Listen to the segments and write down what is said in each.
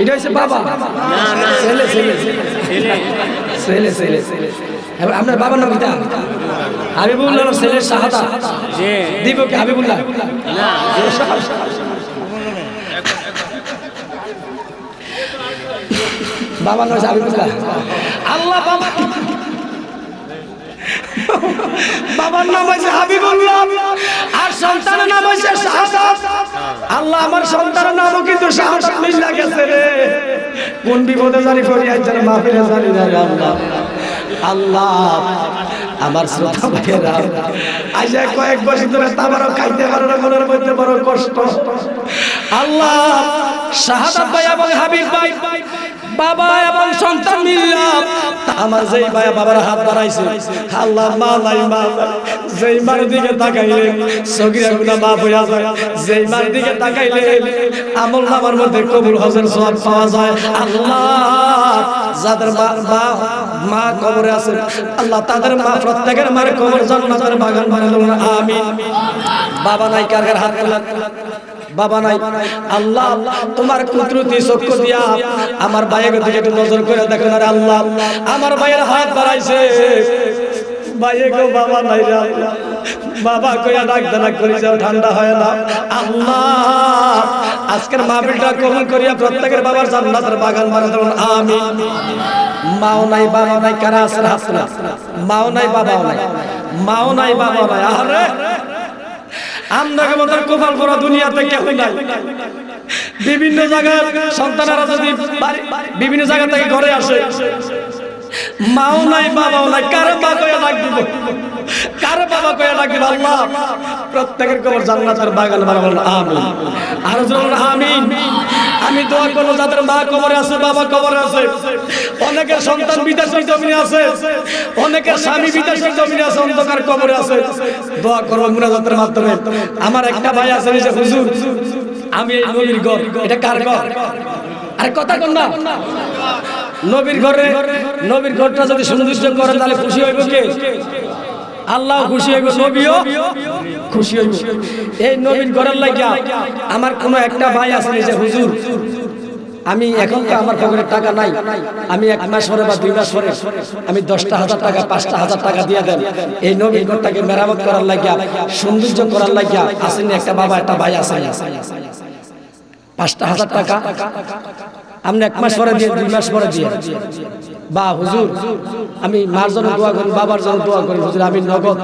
এটা হচ্ছে বাবা। ছেলে ছেলে ছেলে ছেলে ছেলে এবার আপনার বাবার নাম কিটা হাবিবুল্লাহ ছেলের শাহাদা। দিব কি হাবিবুল্লাহ? বাবার নাম হাবিবুল্লাহ। আল্লাহ বাবা। বাবার নাম হচ্ছে হাবিবুল্লাহ, আর সন্তানের নাম হচ্ছে শাহাদাত আল্লাহ আমার সন্তানের নামও কিন্তু শাহাদাত মিল্লা গেছে রে। কোন বিপদে জানি করি আইছেন মাহফিলে জানি না আল্লাহ। আল্লাহ, আমার শ্রোতা ভাইয়েরা, আজ কয়েক বছর ধরে তাবারও খাইতে পারো না, মনের মধ্যে বড় কষ্ট। আল্লাহ শাহাদাত ভাই এবং হাবিব ভাই বাবা এবং সন্তান মিল্লা। আমার যেই ভাই বাবার হাত বাড়াইছে, আল্লাহ মা নাই মা। যেই মার দিকে তাকাইলে সগিরা গুনা মাফ হইয়া যায়। যেই মার দিকে তাকাইলে আমল নামার মধ্যে কবুল হজের সওয়াব পাওয়া যায়। আল্লাহ, যাদের মা মা কবরে আছে, আল্লাহ তাদের মা প্রত্যেকের মার কবর জান্নাতের বাগান বানিয়ে দিলেন আমিন। বাবা নাই কার হাত তোলা বাবা নাই। আল্লাহ, তোমার কুদরতি চক্ষু দিয়া আমার ভাইয়ের দিকে একটু নজর করে দেখো না আল্লাহ। আমার ভাইয়ের হাত বাড়াইছে। বাবা নাই বাবা যাও হয় না। করিয়া প্রত্যেকের বাগান দেবেন মাও নাই, বাবা নাই, কারা তোলা। মাও নাই, বাবাও নাই। মাও নাই, বাবাও নাই। আরে আমনাকে মতন কোপাল পরা দুনিয়াতে কেউ নাই। বিভিন্ন জায়গায় সন্তানেরা যদি বিভিন্ন জায়গা থেকে ঘরে আসে মাও নাই, বাবাও নাই, কার মা কয়ে ডাক দিব? কার বাবা কয়ে ডাক আল্লাহ, প্রত্যেকের কবর জান্নাতের বাগান বানাবেন আমিন। আর জন্য আমিন। আমি দোয়া করব, যাদের মা কবরে আছে, বাবা কবরে আছে। অনেকের সন্তান বিদেশের জমিনে আছে। অনেকের স্বামী বিদেশের জমিনে আছে, অন্ধকার কবরে আছে। দোয়া করব মুনাজাতের মাধ্যমে। আমার একটা ভাই আছে হুজুর, আমি এই নবীর ঘর। এটা কার ঘর? আরে কথা কন না। নবীর ঘরে, নবীর ঘরটা যদি সন্তুষ্ট করে, তাহলে খুশি হইব কে? আল্লাহ খুশি হইব, নবীও খুশি হইব। এই নবীর ঘরের লাগিয়া আমার কোনো একটা ভাই আছে যে, হুজুর, আমি এখন তো আমার পকেটে টাকা নাই। আমি এক মাস পরে বা দুই মাস পরে আমি দশটা হাজার টাকা, পাঁচটা হাজার টাকা দিয়ে দেন। এই নবীর ঘরটাকে মেরামত করার লাগিয়া সৌন্দর্য করার লাগিয়া আসেনি একটা বাবা, একটা ভাই আছে। পাঁচটা হাজার টাকা আপনি এক মাস পরে দিয়ে, দুই মাস পরে দিয়ে। বা হুজুর, আমি মার জন্য দোয়া করি, বাবার জন্য দোয়া করি, হুজুর, আমি নগদ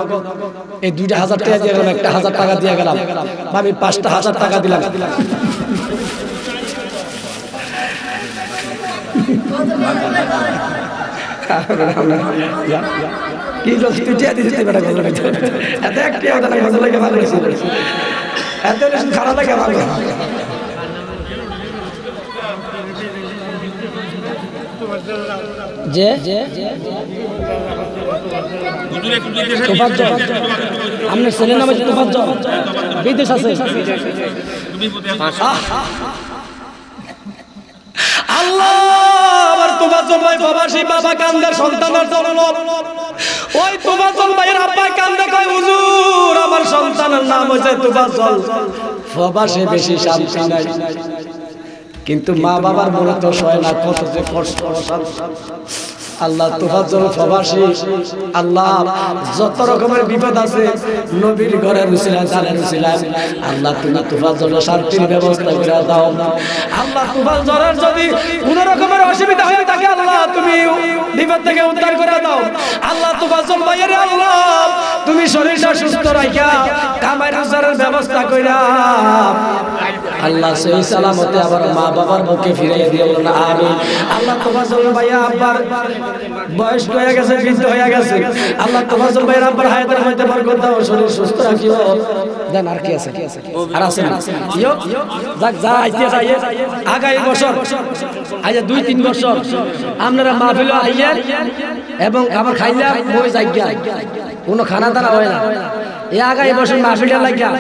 এই দুইটা হাজার টাকা দিয়ে গেলাম, একটা হাজার টাকা দিয়ে গেলাম। বা আমি পাঁচটা হাজার টাকা দিলাম। কি এত খারাপ লাগে, ভালো যে আপনার ছেলের নাম হচ্ছে বিদেশ আছে। আল্লাহ আবার ভাই প্রবাসী বাবা সন্তানের জন্য ওই তোফাজ্জল ভাইয়ের আব্বা কান্দে কয়, হুজুর, আমার সন্তানের নাম হচ্ছে তোফাজ্জল। প্রবাসে বেশি শান্তি কিন্তু মা বাবার মনে তো সয় না কত যে কষ্ট আল্লাহ তোফাজল প্রবাসী আল্লাহ যত রকমের বিপদ আছে, নবীর ঘরে রুসিলা জানে রুসিলা আল্লাহ তুমি তোফাজল শান্তির ব্যবস্থা করে দাও। আল্লাহ তোফাজলের যদি কোন রকমের অসুবিধা হয়ে থাকে, আল্লাহ তুমি বিপদ থেকে উদ্ধার করে দাও। আল্লাহ তোফাজল ভাইয়ের আল্লাহ তুমি শরীরটা সুস্থ রাখিয়া কামাই রোজগারের ব্যবস্থা কইরা। আল্লাহ সেই সালামতে আবার মা বাবার মুখে ফিরে দিও না আমি আল্লাহ তোফাজল ভাইয়া আব্বার বয়স হয়ে গেছে, বৃদ্ধ হয়ে গেছে। আল্লাহ তোফাজল ভাই রাব্বুল হায়াতের মধ্যে বরকত দাও, শরীর সুস্থ রাখিও। দেন আর কি আছে? আর আছে না? ইয়ো, যাক, যা আইতে যাই আগামী বছর, আজ দুই তিন বছর, আপনারা মাহফিলে আইয়া এবং আমার খাইলা বই যাইয়া কোনো খানা দানা হয় না। এই আগামী বছর মাহফিলটা লাগিয়া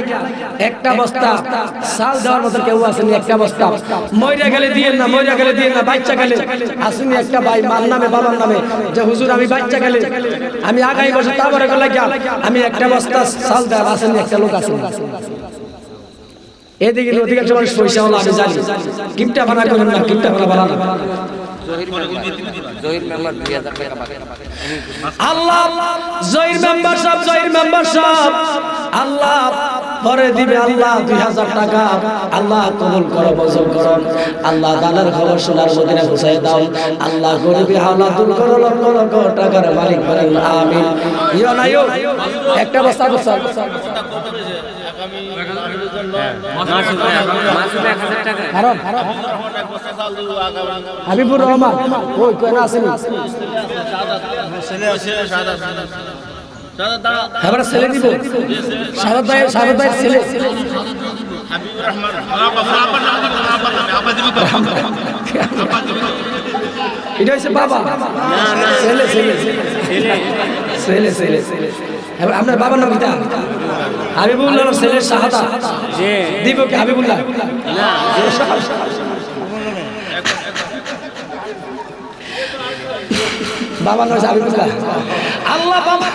একটা বস্তা চাল দেওয়ার মতো কেউ আসেনি একটা বস্তা। ময়রা গেলে দিয়ে না, ময়রা গেলে দিয়ে না, বাচ্চা গেলে। আসেনি একটা ভাই, মার নামে, বাবার নামে। যে হুজুর, আমি বাচ্চা গেলে। আমি আগামী বছর তারপরে লাগিয়া আমি একটা বস্তা চাল দেওয়ার আসেনি একটা লোক আসেনি এদিকে অধিকাংশ মানুষ পয়সা হলো আমি জানি। কিপটা ভাড়া করেন না, কিপটা ভাড়া ভাড়া না জহির মেম্বার দুই হাজার টাকা পাবে। আল্লাহ, জয়ের মেম্বার সব, জয়ের মেম্বার সব। আল্লাহ পরে দিবে আল্লাহ দুই হাজার টাকা। আল্লাহ কবুল করো মজুর করো। আল্লাহ দানের খবর শোনার মদিনে পৌঁছাই দাও। আল্লাহ গরিবী হাওলা দূর করো, লক্ষ লক্ষ টাকার মালিক বলেন আমিন। ইয়ো না একটা বস্তা বস্তা হাবিবুর রহমান। ওই কেন আসেনি? এবারে ছেলে দিব। সারদ এটা হচ্ছে বাবা। ছেলে ছেলে। ছেলে ছেলে ছেলে। এবার আপনার বাবার নাম কিটা হাবিবুল্লাহ ছেলের শাহাদা। দিব কি হাবিবুল্লাহ? বাবার নাম হাবিবুল্লাহ। আল্লাহ বাবা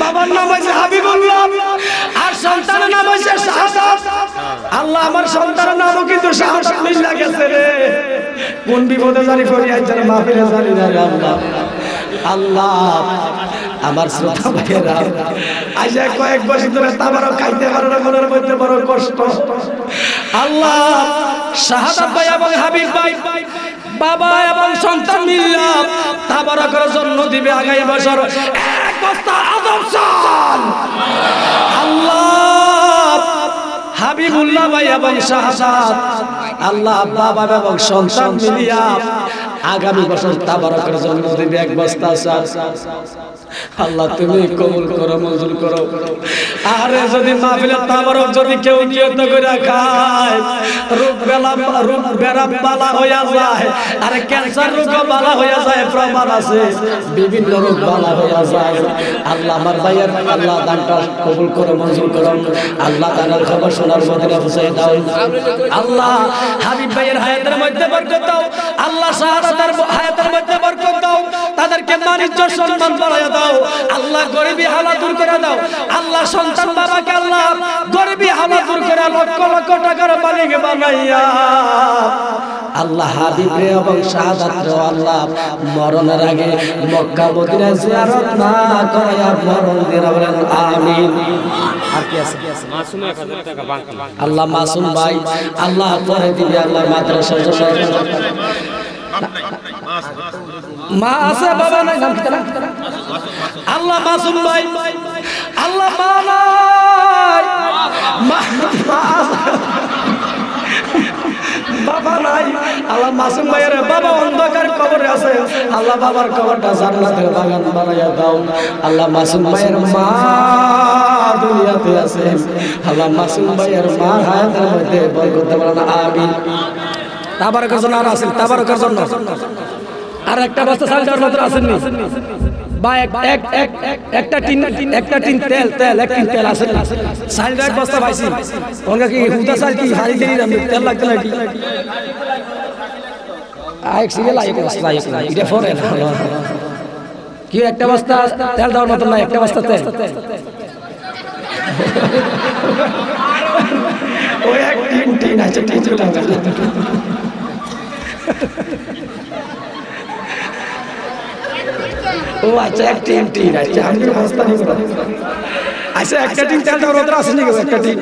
বাবার নাম হচ্ছে হাবিবুল্লাহ। আর সন্তানের নাম হচ্ছে শাহাদাত আল্লাহ আমার সন্তানের নামও কিন্তু শাহাদাত মিল্লা গেছে রে। কোন বিপদে জানি পড়ি আজ যেন মাহফিলে জানি না রে আল্লাহ। আল্লাহ, আমার শ্রোতা ভাইয়েরা আজ কয়েক বছর ধরে তাবারও খাইতে পারো না, মনের মধ্যে বড় কষ্ট। আল্লাহ, শাহাদাত ভাই এবং হাবিব ভাই, বাবা এবং সন্তান মিল্লা তাবারকের জন্য দিবে আগামী বছর এক বস্তা আল্লাহ। হাবিবুল্লাহ ভাই এবং শাহাদাত আল্লাহ বাবা এবং সন্তান মিলিয়া আগামী বছর তাবারকের জন্য দিবে এক বস্তা চাল। আল্লাহ তুমি কবুল করো মঞ্জুর করো। আরে যদি মাহফিলে তাবারক যদি কেউ নিয়ত করে খায় রোগ বেলা বেড়া বালা হইয়া যায়। আরে ক্যান্সার রোগ বালা হইয়া যায় প্রমাণ আছে। বিভিন্ন রোগ বালা হইয়া যায়। আল্লাহ আমার ভাইয়ের আল্লাহ দানটা কবুল করো মঞ্জুর করো। আল্লাহ দানের খবর শোনার দাও। আল্লাহ হাবিব ভাইয়ের হায়াতের মধ্যে বরকত দাও। আল্লাহ শাহাদাতের হায়াতের মধ্যে বরকত দাও। তাদেরকে বাণিজ্য সম্মান বাড়ায় দাও। আল্লাহ গরিবী হালা দূর করে দাও। আল্লাহ সন্তান বাবাকে আল্লাহ গরিবী হালা দূর করে লক্ষ লক্ষ টাকার মালিক বানাইয়া। আল্লাহ হাবিবে এবং শাহাদাত আল্লাহ মরণের আগে মক্কা মদিনা জিয়ারত না করায়া মরণ দিন বলেন, আমিন। আর কি আছে? মাসুমে এক হাজার টাকা বাকি আল্লাহ মাসুম ভাই, আল্লাহ পরে দিবে আল্লাহ মাদ্রাসার জন্য। মা আছে, বাবা নাই, নাম কি? আল্লাহ মাসুম ভাই, আল্লাহ বাবা আল্লাহ মাসুম ভাইয়ের বাবা আছে। আল্লাহ বাবার আল্লাহ মাসুম ভাইয়ের মা আছে। আল্লাহ মাসুম ভাইয়ের মা হায়াতের মধ্যে বরকত আর আছেন, তাবারকের জন্য। আর একটা মতো আসেননি বা এক এক এক এক- একটা টিন একটা টিন তেল তেল, এক টিন তেল আসেন চাল এক বস্তা পাইছি। ওখানে কি হুদা চাল কি হারি দিলি না? তেল লাগতে নাকি আয়েক সিরিয়াল আয়েক বস্তা আয়েক না এটা ফরে কি একটা বস্তা তেল দেওয়ার মতো না একটা বস্তা তেল। ওই এক টিন টিন আছে, টিন চলে গেছে ও আচ্ছা এক টিন টিন আচ্ছা আমি তো বস্তা আচ্ছা একটা টিন তেল দেওয়ার মতো আসেনি কেউ একটা টিন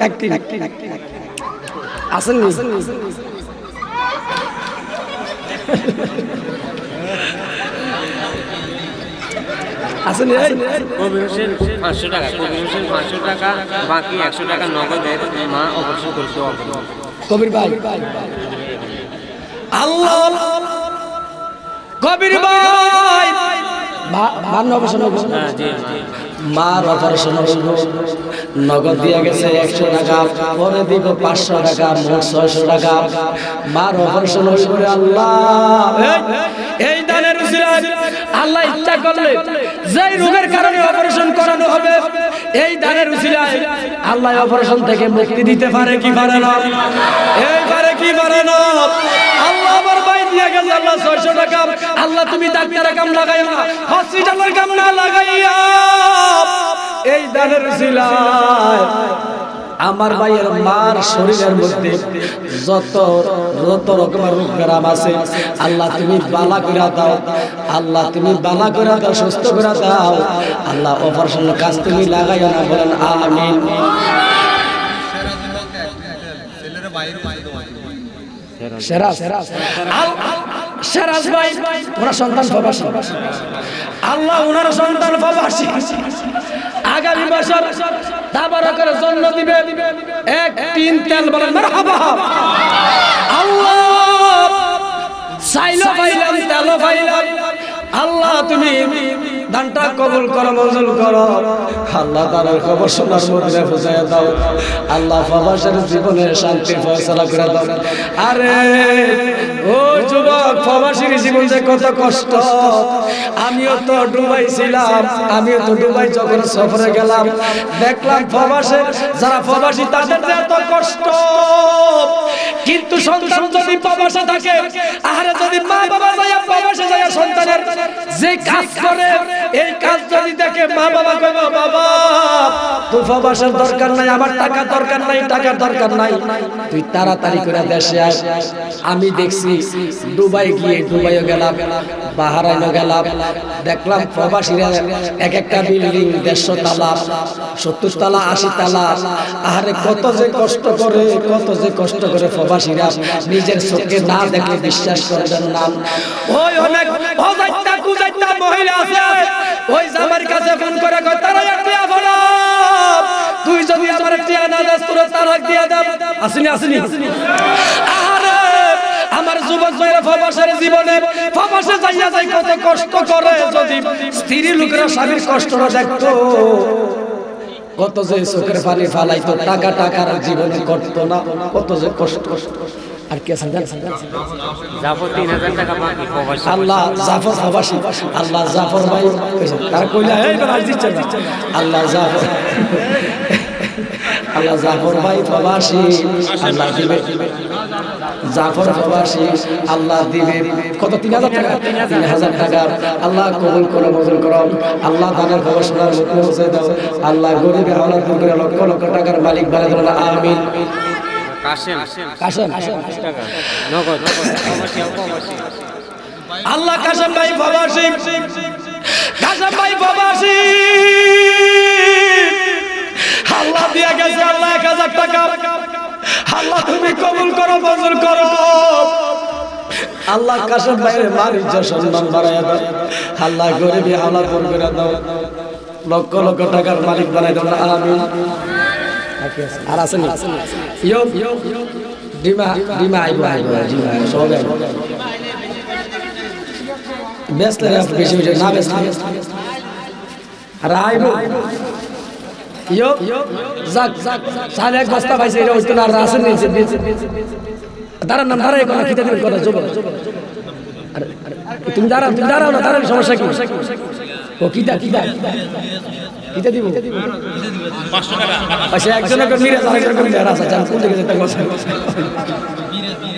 এক আসেননি? আসেনি। এই? কবির হোসেন পাঁচশো টাকা কবির হোসেন পাঁচশো টাকা বাকি একশো টাকা নগদের মা অপারেশন করতে হবে কবির ভাই। আল্লাহ! কবির ভাই! অপারেশন হ্যাঁ অপারেশন হইব নগদ দিয়া গেছে একশো টাকা পরে দিব পাঁচশো টাকা মোট ছয়শো টাকা। মার অপারেশন হইব রে আল্লাহ। এই- এই দানের আল্লাহ ইচ্ছা করলে যেই রোগের কারণে অপারেশন করানো হবে এই দানের উসিলায় আল্লাহ অপারেশন থেকে মুক্তি দিতে পারে কি পারে না? এই পারে কি পারে না? আল্লাহ আমার ভাইয়ের মার শরীরের মধ্যে যত যত রকমের গ্রাম আছে, আল্লাহ তুমি বালা করে দাও। আল্লাহ তুমি বালা করে দাও, সুস্থ করে দাও। আল্লাহ অপারেশনের কাজ তুমি লাগাইও না, বলেন আমিন। সেরা সেরা আল- সেরাজ ভাই ওরা সন্তান প্রবাসী। আল্লাহ ওনার সন্তান প্রবাসী। আগামী বছর দাবার করে জন্ম দিবে। এক তিন তেল বলেন মারহাবা। আল্লাহ চাইলো পাইলাম তেলো পাইলাম আল্লাহ তুমি দানটা কবুল করো, মঞ্জুর করো। আল্লাহ তার খবর শোনার মধ্যে বুঝাই দাও। আল্লাহ প্রবাসের জীবনে শান্তি ফয়সলা করে দাও। আরে, ও যুবক, প্রবাসীর জীবন যে কত কষ্ট। আমিও তো ডুবাই ছিলাম, আমিও তো ডুবাই যখন সফরে গেলাম। দেখলাম প্রবাসে, যারা প্রবাসী, তাদের এত কষ্ট। কিন্তু সন্তান যদি প্রবাসে থাকে আরে যদি মা বাবা যায় প্রবাসে যায় সন্তানের যে কাজ করে এই কাজ যদি দেখে মা বাবা কইব বাবা তুই প্রবাসের দরকার নাই, আমার টাকা দরকার নাই, টাকার দরকার নাই। তুই তাড়াতাড়ি করে দেশে আয়। আমি দেখছি দুবাই গিয়ে দুবাইও গেলাম, বাহারাইনও গেলাম। দেখলাম প্রবাসীরা এক একটা বিল্ডিং দেড়শো তালা, সত্তর তালা, আশি তালা। আহারে, কত যে কষ্ট করে, কত যে কষ্ট করে প্রবাসীরা নিজের চোখে না দেখে বিশ্বাস করবেন না। ওই অনেক মহিলা আছে। ওই জামার কাছে ফোন করে কয় তারা একটা ফোনা তুই যদি আমার টিয়া না তোর তালাক দিয়া দাও আসেনি আসেনি। আহারে, আমার যুবক ভাইরা প্রবাসের জীবনে প্রবাসে যাইয়া যাই কত কষ্ট করে যদি স্ত্রী লোকেরা স্বামীর কষ্টটা দেখতো। কত যে চোখের পানি ফালাইতো, টাকা টাকার জীবনে করতো না, কত যে কষ্ট কষ্ট। আর কি আছে জানেন? যাব তিন হাজার টাকা বাকি প্রবাসী আল্লাহ জাফর আল্লাহ জাফর ভাই তারা কইলা আল্লাহ জাফর আল্লাহ জাফর ভাই প্রবাসী। আল্লাহ দিবে। জাফর প্রবাসী। আল্লাহ দিবে। কত? তিন হাজার টাকা? তিন হাজার টাকা। আল্লাহ কবুল করে মজুর করো। আল্লাহ দানের পৌঁছে দাও। আল্লাহ গরিবের আল্লাহ দূর করে লক্ষ লক্ষ টাকার মালিক বানাই দিল আমিন। কাশেম। কাশেম। টাকা নগদ। আল্লাহ কাসম ভাই প্রবাসী। কাসম ভাই প্রবাসী। আল্লাহ দিয়া গেছে আল্লাহ এক হাজার টাকা। আল্লাহ তুমি কবুল করো মঞ্জুর করো। আল্লাহ কাসম ভাইয়ের মার ইজ্জত সম্মান বাড়াইয়া দাও। আল্লাহ গরিবী আল্লাহ পূরণ করে দাও। লক্ষ লক্ষ টাকার মালিক বানাই দাও। আমিন। আর আসেনি ইয়ো ডিমা ডিমা আইব আইব ডিমা সব বেচলে বেশি বেশি, না বেচলে আর আইব। ইয়ো না না? দাঁড়াও, তুমি দাঁড়াও না, দাঁড়ান, সমস্যা কি? ও কিতা কিতা? কিতা দিব? পাশে একজনকে মিরাজ আরেকজনকে মিরাজ আছে কোন দিকে যেতে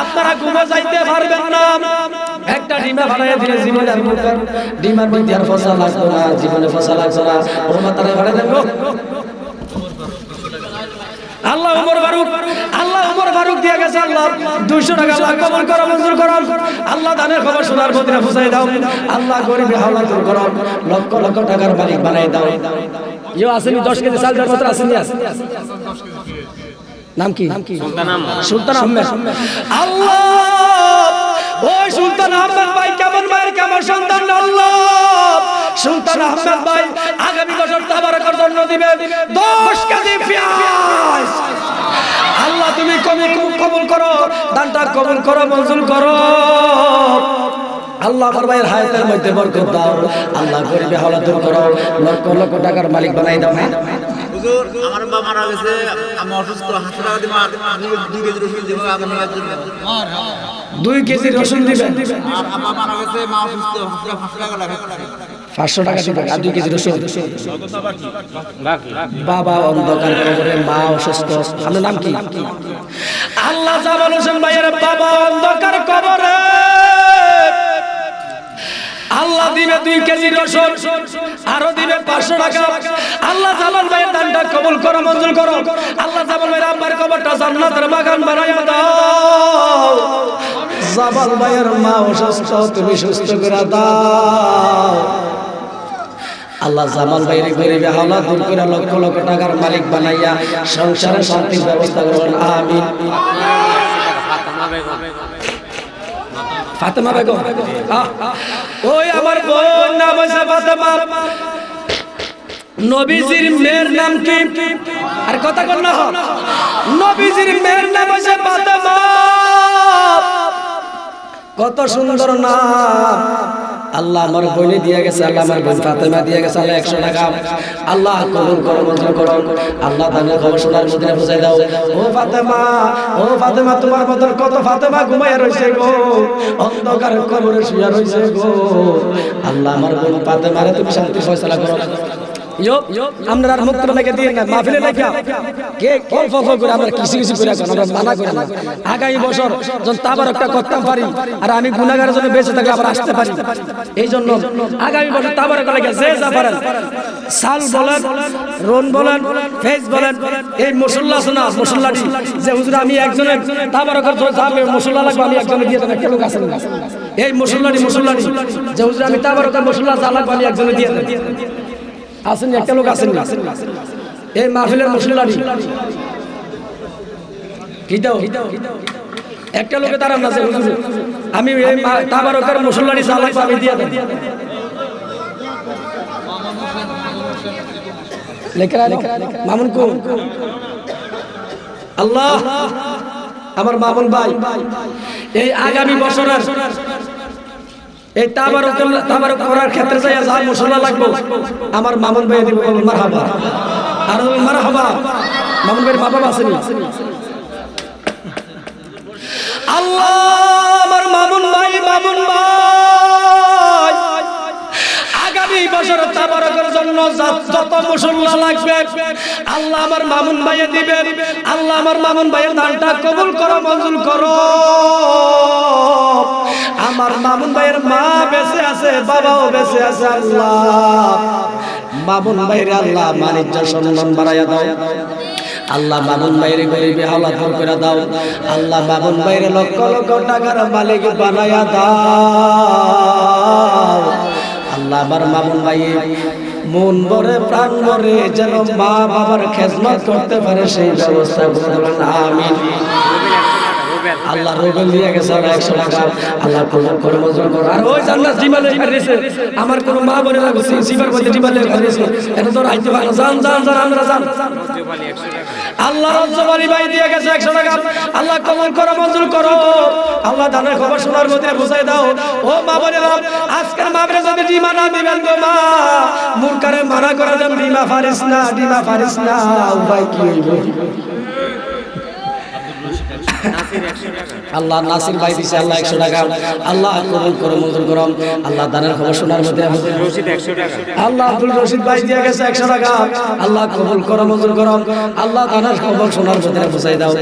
আপনারা ঘুমে যাইতে পারবেন না। একটা ডিমা বাড়াইয়া দিলে জীবনে আর মুরগা ডিমার মধ্যে আর না না। আল্লাহ উমর ফারুক, আল্লাহ উমর ফারুক দিয়ে গেছে আল্লাহ। 200 টাকা আল্লাহ কবুল করো আল্লাহ দানের খবর শোনার মদিনা ফুসাই দাও। আল্লাহ গরিবে হাওলা লক্ষ লক্ষ টাকার মালিক বানাই দাও। ইয়ো আসেনি? 10 কেজি আসেনি আস নাম কি? নাম কি? সুলতান আহমেদ। আল্লাহ! ওই সুলতান আহমেদ ভাই কেমন ভাইয়ের কেমন সন্তান? আল্লাহ! সুলতান আহমেদ ভাই আগামী বছর তাবারকের জন্য দিবে। দশ কেজি পেঁয়াজ! আল্লাহ তুমি কবুল কবুল করো দানটা কবুল করো মঞ্জুর করো। আল্লাহ আমার ভাইয়ের হায়াতের মধ্যে বরকত দাও। আল্লাহ গরিবে হাওলা দূর করো। লক্ষ লক্ষ টাকার মালিক বানাই দাও। হ্যাঁ হুজুর আমার বাবা মারা গেছে আমি অসুস্থ হাসপাতাল টাকা দিব আর দুই কেজি রসুন দিব আগামী মাস জন্য। দুই কেজি রসুন দিবেন? আর আব্বা মারা গেছে মা অসুস্থ হাসপাতাল টাকা লাগে পাঁচশো টাকা দিবেন আর দুই কেজি রসুন? বাবা অন্ধকার কবরে মা অসুস্থ। আপনার নাম কি? আল্লাহ জামাল হোসেন ভাইয়ের বাবা অন্ধকার কবরে। আল্লাহ দিবে দুই কেজি রসুন আরও দিবে পাঁচশো টাকা। আল্লাহ জামাল ভাইয়ের দানটা কবুল করো মঞ্জুর করো। আল্লাহ জামাল ভাইয়ের আব্বার কবরটা জান্নাতের বাগান বানাইয়া দাও। জামাল ভাইয়ের মা অসুস্থ তুমি সুস্থ করে দাও। আল্লাহ জামাল ভাইয়ের গরিবে হাওলা দূর করে লক্ষ লক্ষ টাকার মালিক বানাইয়া সংসারে শান্তির ব্যবস্থা করবেন আমিন। ফাতেমা বেগম। ওই আমার বোন নাম হইছে ফাতেমা। নবীজির মেয়ের নাম কি? আর কথা কর না। নবীজির মেয়ের নাম হইছে ফাতেমা। কত সুন্দর নাম। আল্লাহ আমার বোনে দিয়ে গেছে, আল্লাহ আমার বোন ফাতেমা দিয়ে গেছে, আল্লাহ একশো টাকা। আল্লাহ কবুল করো, মঞ্জুর করো। আল্লাহ তাহলে খবর শোনার মধ্যে বুঝাই দাও। ও ফাতেমা ও ফাতেমা, তোমার মতন কত ফাতেমা ঘুমাইয়া রয়েছে গো। অন্ধকার কবরে শুয়া রয়েছে গো। আল্লাহ আমার বোন ফাতেমারে তুমি শান্তি ফয়সলা করো। আমরা আর মুক্ত লাগে দিয়ে না মাহফিলে লাগিয়া কে অল্প অল্প করে আমরা কিছু কিছু করে এখন আমরা মানা করি না। আগামী বছর যখন তাবার একটা করতাম পারি আর আমি গুণাগারের জন্য বেঁচে থাকলে আবার আসতে পারি। এই জন্য আগামী বছর তাবার করে লাগিয়া যে যা পারেন সাল বলেন রন বলেন ফেজ বলেন এই মসল্লা শোনা মসল্লাটি যে হুজুর আমি একজনের তাবার করে যাবে মসল্লা লাগবে আমি একজনে দিয়ে দেবো একটা লোক আছে এই যে হুজুর আমি তাবার যা লাগবে আমি একজনে দিয়ে আসেন একটা লোক আসেন এই মাহফিলের দাও? একটা লোকে তারা না হুজুর আমি এই তাবারকের মুসল্লানি সালাক আমি দিয়ে মামুন কো আল্লাহ, আমার মামুন ভাই, এই আগামী বছরের এই তাবারক তাবারক করার ক্ষেত্রে যাই যা মশলা লাগবে। আমার মামুন ভাই দিব মারহাবা। আর ওই মারহাবা। মামুন ভাইয়ের বাবা আসেনি আল্লাহ আমার মামুন ভাই মামুন ভাই। বছর তাবারকের জন্য যত মুসল্লা লাগবে, আল্লাহ আমার মামুন ভাইয়ে দিবে আল্লাহ আমার মামুন ভাইয়ের দানটা কবুল করো, মঞ্জুর করো। আমার মামুন ভাইয়ের মা বেঁচে আছে, বাবাও বেঁচে আছে, আল্লাহ। মামুন ভাইয়ের আল্লাহ বাণিজ্য সম্মান বাড়াইয়া দাও। আল্লাহ মামুন ভাইয়ের গরিবে দূর করে দাও। আল্লাহ মামুন ভাইয়ের লক্ষ লক্ষ টাকার মালিক বানাইয়া দাও। আল্লাহ আমার মামুন ভাই, মন ভরে প্রাণ ভরে যেন মা বাবার খেজমত করতে পারে সেই ব্যবস্থা করে আমিন। আল্লাহ রবেল দিয়ে গেছে আর একশো টাকা। আল্লাহ কোনো করে, মজুর করো। আর ওই জান্নাত জিমালে আমার মা বলে লাগো সিবার মধ্যে জিমালে এটা তো রাইতে জান জান জান আমরা জান আল্লাহ রজ্জবালি ভাই দিয়ে গেছে একশো টাকা। আল্লাহ কমন করো, মঞ্জুর করো। আল্লাহ ধানের খবর শোনার মধ্যে বুঝাই দাও। ও মা বলে আজকের মা বলে যদি ডিমা না দিবেন গো মা মুরকারে মারা করে দেন ডিমা ফারিস না ডিমা ফারিস না, উপায় কি হইব? আল্লাহ নাসির ভাই দিছে, আল্লাহ একশো টাকা। আল্লাহ কবুল করো, মঞ্জুর করম আল্লাহ দানের খবর শোনার মধ্যে আল্লাহ আব্দুল রশিদ ভাই দিয়ে গেছে একশো টাকা। আল্লাহ কবুল করো, মঞ্জুর করম আল্লাহ দানের খবর শোনার মধ্যে বুঝাই দাও।